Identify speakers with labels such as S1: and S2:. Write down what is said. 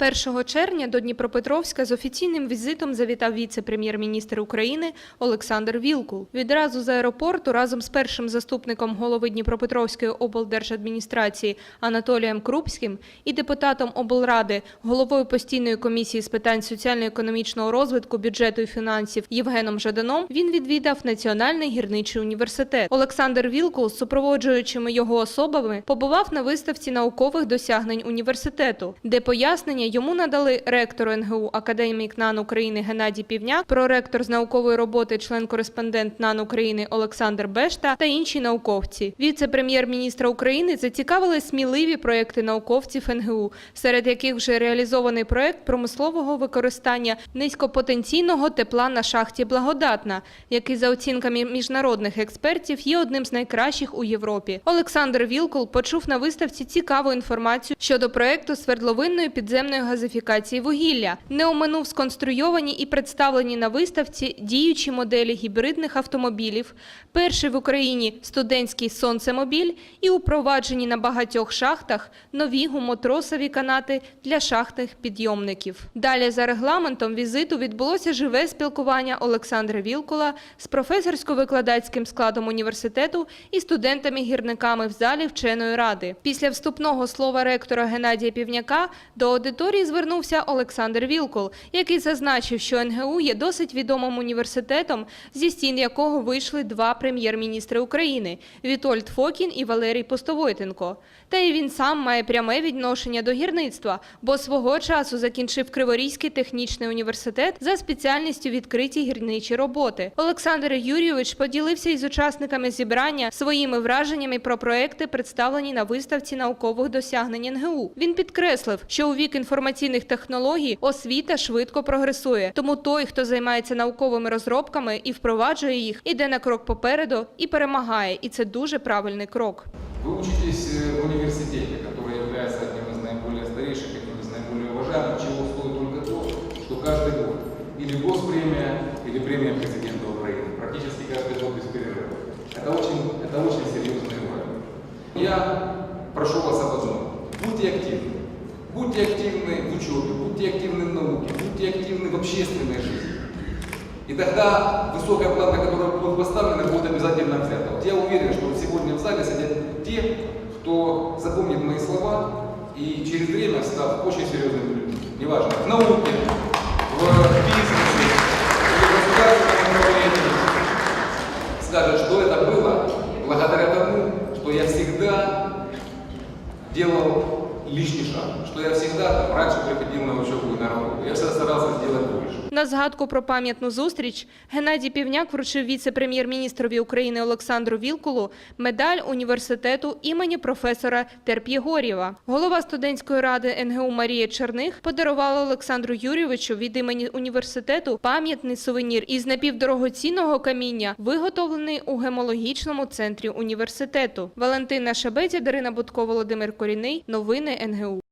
S1: 1 червня до Дніпропетровська з офіційним візитом завітав віце-прем'єр-міністр України Олександр Вілкул. Відразу з аеропорту разом з першим заступником голови Дніпропетровської облдержадміністрації Анатолієм Крупським і депутатом облради, головою постійної комісії з питань соціально-економічного розвитку, бюджету і фінансів Євгеном Жаданом він відвідав Національний гірничий університет. Олександр Вілкул супроводжуючими його особами побував на виставці наукових досягнень університету, де пояснення йому надали ректор НГУ академік НАН України Геннадій Півняк, проректор з наукової роботи, член-кореспондент НАН України Олександр Бешта та інші науковці. Віце-прем'єр-міністра України зацікавили сміливі проекти науковців НГУ, серед яких вже реалізований проект промислового використання низькопотенційного тепла на шахті Благодатна, який за оцінками міжнародних експертів є одним з найкращих у Європі. Олександр Вілкул почув на виставці цікаву інформацію щодо проекту свердловинної підземної газифікації вугілля. Не оминув сконструйовані і представлені на виставці діючі моделі гібридних автомобілів, перший в Україні студентський сонцемобіль і упроваджені на багатьох шахтах нові гумотросові канати для шахтних підйомників. Далі за регламентом візиту відбулося живе спілкування Олександра Вілкула з професорсько-викладацьким складом університету і студентами-гірниками в залі вченої ради. Після вступного слова ректора Геннадія Півняка до аудиторії звернувся Олександр Вілкул, який зазначив, що НГУ є досить відомим університетом, зі стін якого вийшли два прем'єр-міністри України Вітольд Фокін і Валерій Постовойтенко. Та й він сам має пряме відношення до гірництва, бо свого часу закінчив Криворізький технічний університет за спеціальністю відкриті гірничі роботи. Олександр Юрійович поділився із учасниками зібрання своїми враженнями про проекти, представлені на виставці наукових досягнень НГУ. Він підкреслив, що у вік інформаційних технологій освіта швидко прогресує. Тому той, хто займається науковими розробками і впроваджує їх, іде на крок попереду і перемагає. І це дуже правильний крок.
S2: Вы учитесь э, в университете, который является одним из наиболее старейших, одним из наиболее уважаемых, чего стоит только то, что каждый год или госпремия, или премия президента Украины, практически каждый год без перерыва. Это очень, это очень серьезный уровень. Я прошу вас об одном. Будьте активны. Будьте активны в учебе, будьте активны в науке, будьте активны в общественной жизни. И тогда высокая планка, которая будет поставлена, будет обязательно взята. Вот я уверен, что сегодня в зале сидят те, кто запомнит мои слова и через время став очень серьезными людьми. Неважно, в науке, в бизнесе в государственном направлении, скажет, что это было благодаря тому, что я всегда делал лишний шаг, что я всегда там, раньше приходил на учебу и на работу. Я всегда старался сделать больше.
S1: На згадку про пам'ятну зустріч Геннадій Півняк вручив віце-прем'єр-міністрові України Олександру Вілкулу медаль університету імені професора Терп'єгорєва. Голова студентської ради НГУ Марія Черних подарувала Олександру Юрійовичу від імені університету пам'ятний сувенір із напівдорогоцінного каміння, виготовлений у гемологічному центрі університету. Валентина Шабетя, Дарина Будко, Володимир Корінний. Новини НГУ.